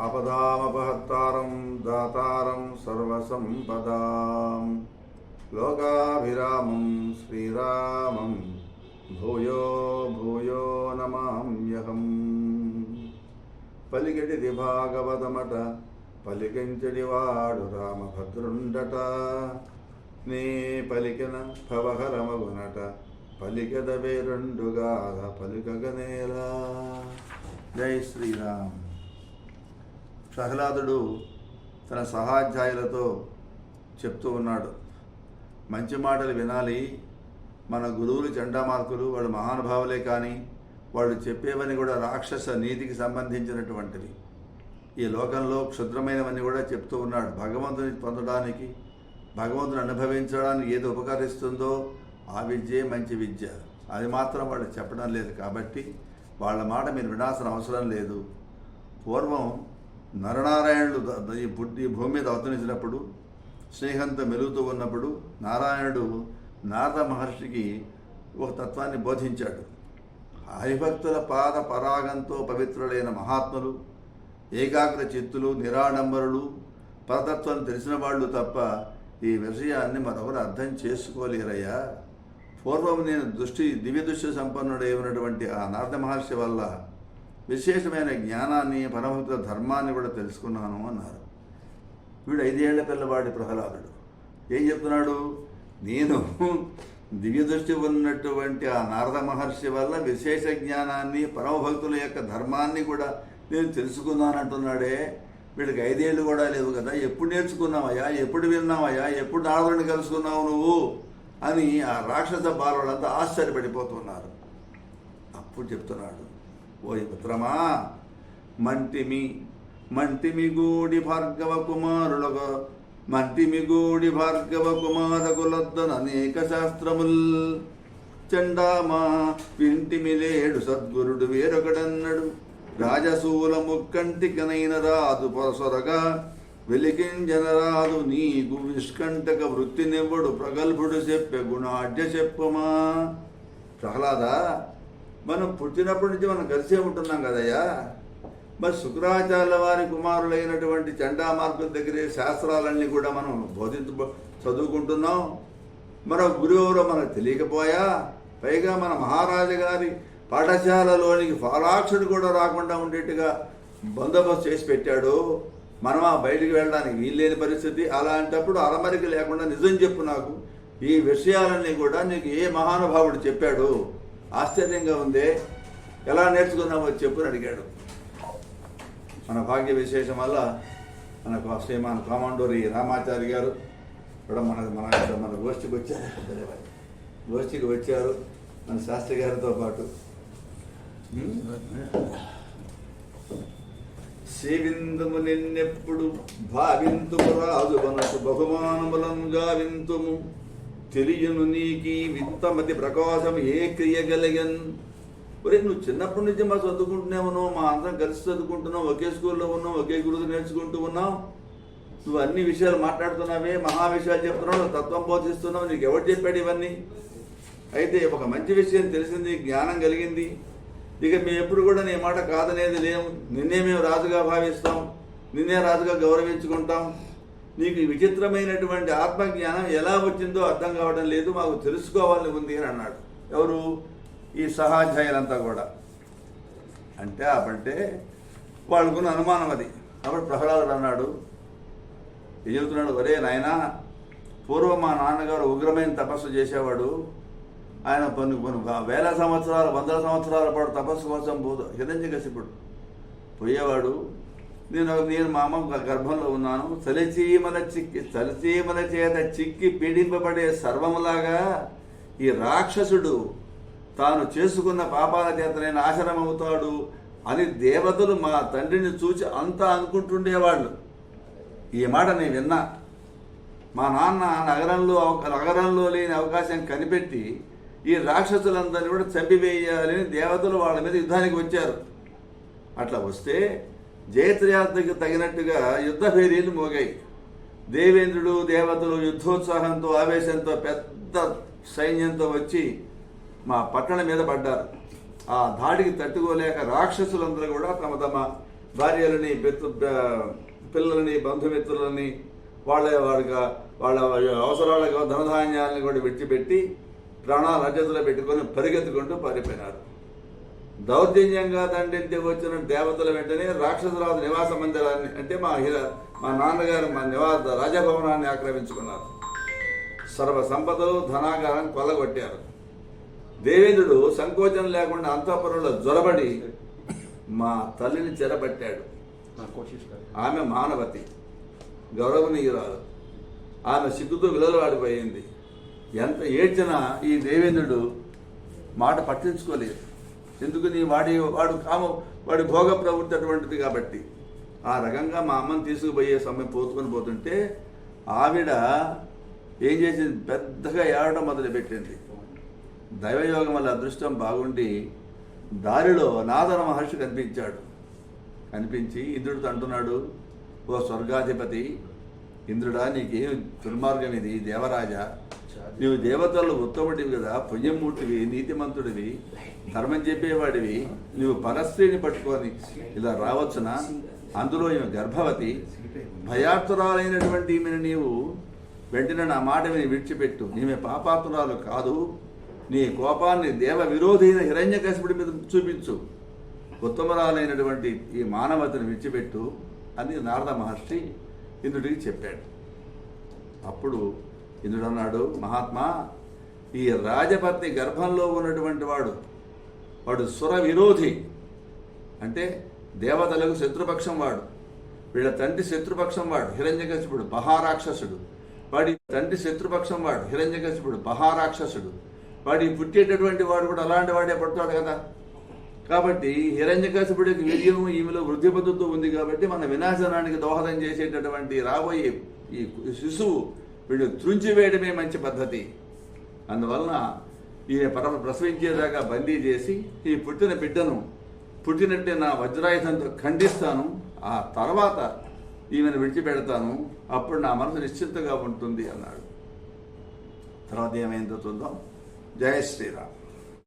ఆపదామపహత్తారం దాతారం సర్వసంపదాం. లోకాభిరామం శ్రీరామం భూయో భూయో నమామ్యహం. పలికెడిది భాగవతమట పలికించడి వాడు రామభద్రుండట. నీ పలికిన భవహరమగునట పలికద వేరుండుగా పలికగనేలా జై శ్రీరామ్. ప్రహ్లాదుడు తన సహాధ్యాయులతో చెప్తూ ఉన్నాడు. మంచి మాటలు వినాలి. మన గురువులు చండామార్కులు వాళ్ళు మహానుభావులే కానీ వాళ్ళు చెప్పేవని కూడా రాక్షస నీతికి సంబంధించినటువంటివి. ఈ లోకంలో క్షుద్రమైనవన్నీ కూడా చెప్తూ ఉన్నాడు. భగవంతుని పొందడానికి భగవంతుని అనుభవించడానికి ఏది ఉపకరిస్తుందో ఆ విద్యే మంచి విద్య. అది మాత్రం వాళ్ళు చెప్పడం లేదు కాబట్టి వాళ్ళ మాట మీరు వినాల్సిన అవసరం లేదు. పూర్వం నరనారాయణుడు ఈ ఈ భూమి మీద అవతరించినప్పుడు స్నేహంతో మెలుగుతూ ఉన్నప్పుడు నారాయణుడు నారద మహర్షికి ఒక తత్వాన్ని బోధించాడు. హరిభక్తుల పాద పరాగంతో పవిత్రులైన మహాత్ములు ఏకాగ్ర చిత్తులు నిరాడంబరులు పరతత్వం తెలిసిన వాళ్ళు తప్ప ఈ విషయాన్ని మరొకరు అర్థం చేసుకోలేరయ్యా. పూర్వం నేను దృష్టి దివ్య దృష్టి సంపన్నుడై ఉన్నటువంటి ఆ నారద మహర్షి వల్ల విశేషమైన జ్ఞానాన్ని పరమభక్త ధర్మాన్ని కూడా తెలుసుకున్నాను అన్నారు. వీడు ఐదేళ్ళ పిల్లవాడి ప్రహ్లాదుడు. ఏం చెప్తున్నాడు? నేను దివ్య దృష్టి ఉన్నటువంటి ఆ నారద మహర్షి వల్ల విశేష జ్ఞానాన్ని పరమభక్తుల యొక్క ధర్మాన్ని కూడా నేను తెలుసుకున్నానంటున్నాడే వీడికి ఐదేళ్ళు కూడా లేవు కదా. ఎప్పుడు నేర్చుకున్నావయ్యా? ఎప్పుడు విన్నావయ్యా? ఎప్పుడు నారదుని కలుసుకున్నావు నువ్వు? అని ఆ రాక్షస బాలుడంతా ఆశ్చర్యపడిపోతున్నారు. అప్పుడు చెప్తున్నాడు ఓయ్ పుత్రమా మంటిమి మంటిమి గూడి భార్గవ కుమారులకు మంటిమి గూడి భార్గవ కుమారకులద్దన అనేక శాస్త్రముల్ చండామా వింటిమి లేడు సద్గురుడు వేరొకడన్నడు. రాజసూల కంటికనైన రాదు పొరసొరగా వెలికింజనరాదు నీకు విష్కంటక వృత్తినివ్వడు ప్రగల్భుడు చెప్పే గుణాఢ్య చెప్పమా. ప్రహ్లాదా మనం పుట్టినప్పటి నుంచి మనం కలిసే ఉంటున్నాం కదయ్యా. మరి శుక్రాచార్య వారి కుమారులైనటువంటి చండామార్కుల దగ్గరే శాస్త్రాలన్నీ కూడా మనం బోధించ చదువుకుంటున్నాం. మన గురువు ఎవరో మనకు తెలియకపోయా? పైగా మన మహారాజు గారి పాఠశాలలోనికి ఫారాక్షుడు కూడా రాకుండా ఉండేట్టుగా బందోబస్తు చేసి పెట్టాడు. మనం ఆ బయటికి వెళ్ళడానికి వీల్లేని పరిస్థితి. అలాంటప్పుడు అరమరిక లేకుండా నిజం చెప్పు నాకు. ఈ విషయాలన్నీ కూడా నీకు ఏ మహానుభావుడు చెప్పాడు? ఆశ్చర్యంగా ఉందే ఎలా నేర్చుకున్నామో చెప్పుని అడిగాడు. మన భాగ్య విశేషం వల్ల మనకు శ్రీమాన్ కామాండోరి రామాచారి గారు కూడా మన మన మన గోష్ఠికి వచ్చారు. గోష్ఠికి వచ్చారు. మన శాస్త్రి గారితో పాటు. సేవిందుము నిన్నెప్పుడు భావింతుము రాజు మనకు బహుమానములం గావింతుము. తెలియను నీకి విత్తమతి ప్రకాశం ఏ క్రియ గలిగన్ ఒరే నువ్వు చిన్నప్పటి నుంచి మా చదువుకుంటున్నావు మా అందరం కలిసి చదువుకుంటున్నావు ఒకే స్కూల్లో ఉన్నావు ఒకే గురువు నేర్చుకుంటూ ఉన్నావు నువ్వు అన్ని విషయాలు మాట్లాడుతున్నావే మహా విషయాలు చెప్తున్నావు తత్వం బోధిస్తున్నావు నీకు ఎవరు చెప్పాడు ఇవన్నీ? అయితే ఒక మంచి విషయం తెలిసింది జ్ఞానం కలిగింది. ఇక మేము ఎప్పుడు కూడా నీ మాట కాదనేది లేము. నిన్నే మేము రాజుగా భావిస్తాం నిన్నే రాజుగా గౌరవించుకుంటాం. నీకు విచిత్రమైనటువంటి ఆత్మజ్ఞానం ఎలా వచ్చిందో అర్థం కావడం లేదు మాకు తెలుసుకోవాలని ఉంది అని అన్నాడు. ఎవరు? ఈ సహాధ్యాయులంతా కూడా. అంటే అప్పుడంటే వాళ్ళకున్న అనుమానం అది. అప్పుడు ప్రహ్లాదుడు అన్నాడు ఏం చెబుతున్నాడు? ఒరే నాయనా పూర్వం మా నాన్నగారు ఉగ్రమైన తపస్సు చేసేవాడు. ఆయన కొన్ని కొన్ని వేల సంవత్సరాలు వందల సంవత్సరాల పాటు తపస్సు కోసం పోదు హిరణ్యకశిపుడు పోయేవాడు నేను నేను మా అమ్మ గర్భంలో ఉన్నాను. చలిచీమల చిక్కి చలిచీమల చేత చిక్కి పీడింపబడే సర్వములాగా ఈ రాక్షసుడు తాను చేసుకున్న పాపాల చేత నేను ఆశ్రమవుతాడు అవుతాడు అని దేవతలు మా తండ్రిని చూచి అంతా అనుకుంటుండేవాళ్ళు. ఈ మాట నేను విన్నా. మా నాన్న నగరంలో నగరంలో లేని అవకాశం కనిపెట్టి ఈ రాక్షసులందరినీ కూడా చంపివేయాలని దేవతలు వాళ్ళ మీద యుద్ధానికి వచ్చారు. అట్లా వస్తే జయత్రయాత్రకు తగినట్టుగా యుద్ధ భేరీలు మోగాయి. దేవేంద్రుడు దేవతలు యుద్ధోత్సాహంతో ఆవేశంతో పెద్ద సైన్యంతో వచ్చి మా పట్టణం మీద పడ్డారు. ఆ దాడికి తట్టుకోలేక రాక్షసులందరూ కూడా తమ తమ భార్యలని పితృ పిల్లలని బంధుమిత్రులని వాళ్ళ వాడిగా వాళ్ళ అవసరాలకు ధనధాన్యాలను కూడా విడిచిపెట్టి ప్రాణాలు అడ్జతులో పెట్టుకొని పరిగెత్తుకుంటూ పారిపోయినారు. దౌర్జన్యంగా దండించి వచ్చిన దేవతల వెంటనే రాక్షసరాజు నివాస మందిరాన్ని అంటే మా హీర- మా నాన్నగారు మా నివాస రాజభవనాన్ని ఆక్రమించుకున్నారు. సర్వ సంపదలు ధనాగారం కొల్లగొట్టారు. దేవేంద్రుడు సంకోచం లేకుండా అంతఃపురంలో జ్వరబడి మా తల్లిని చెరబట్టాడు. ఆమె మానవతి గౌరవనీయురాలు. ఆమె సిగ్గుతో విలలవాడిపోయింది ఎంత ఏడ్చినా ఈ దేవేంద్రుడు మాట పట్టించుకోలేదు. ఎందుకని వాడి వాడు కామ వాడి భోగ ప్రవృత్తి అటువంటిది కాబట్టి. ఆ రకంగా మా అమ్మని తీసుకుపోయే సమయం పోతుకొని పోతుంటే ఆవిడ ఏం చేసింది? పెద్దగా ఏడటం మొదలుపెట్టింది. దైవయోగం వల్ల అదృష్టం బాగుండి దారిలో నాదన మహర్షి కనిపించాడు. కనిపించి ఇంద్రుడితో అంటున్నాడు ఓ స్వర్గాధిపతి ఇంద్రుడా నీకేం దుర్మార్గం ఇది దేవరాజా? నీవు దేవతలు ఉత్తముడివి కదా పుణ్యమూర్తివి నీతిమంతుడివి ధర్మం చెప్పేవాడివి నువ్వు పరస్త్రీని పట్టుకొని ఇలా రావచ్చునా? అందులో ఈమె గర్భవతి. భయాతురాలైనటువంటి ఈమెను నీవు వెంటనే నా మాట విని విడిచిపెట్టు. ఈమె పాపాతురాలు కాదు. నీ కోపాన్ని దేవ విరోధైన అయిన హిరణ్యకశిపుడి మీద చూపించు. ఉత్తమరాలైనటువంటి ఈ మానవతను విడిచిపెట్టు అని నారద మహర్షి ఇంద్రుడికి చెప్పాడు. అప్పుడు ఇంద్రుడు అన్నాడు మహాత్మా ఈ రాజపత్ని గర్భంలో ఉన్నటువంటి వాడు వాడు సుర విరోధి. అంటే దేవతలకు శత్రుపక్షం వాడు వీళ్ళ తండ్రి శత్రుపక్షం వాడు హిరణ్యకశిపుడు మహారాక్షసుడు. వాడి తండ్రి శత్రుపక్షం వాడు హిరణ్యకశిపుడు మహారాక్షసుడు. వాడి పుట్టేటటువంటి వాడు కూడా అలాంటి వాడే పడతాడు కదా. కాబట్టి హిరణ్యకశిపుడికి వీర్యం ఈమెలో వృద్ధి పొందుతూ ఉంది కాబట్టి మన వినాశనానికి దోహదం చేసేటటువంటి రాబోయే ఈ శిశువు వీడు త్రుంచివేయడమే మంచి పద్ధతి. అందువలన ఈయన పరమ ప్రసవించేదాకా బందీ చేసి ఈ పుట్టిన బిడ్డను పుట్టినట్టే నా వజ్రాయుధంతో ఖండిస్తాను. ఆ తర్వాత ఈమెను విడిచిపెడతాను. అప్పుడు నా మనసు నిశ్చింతగా ఉంటుంది అన్నాడు. తర్వాత ఏమైందో చూద్దాం. జయ శ్రీరామ్.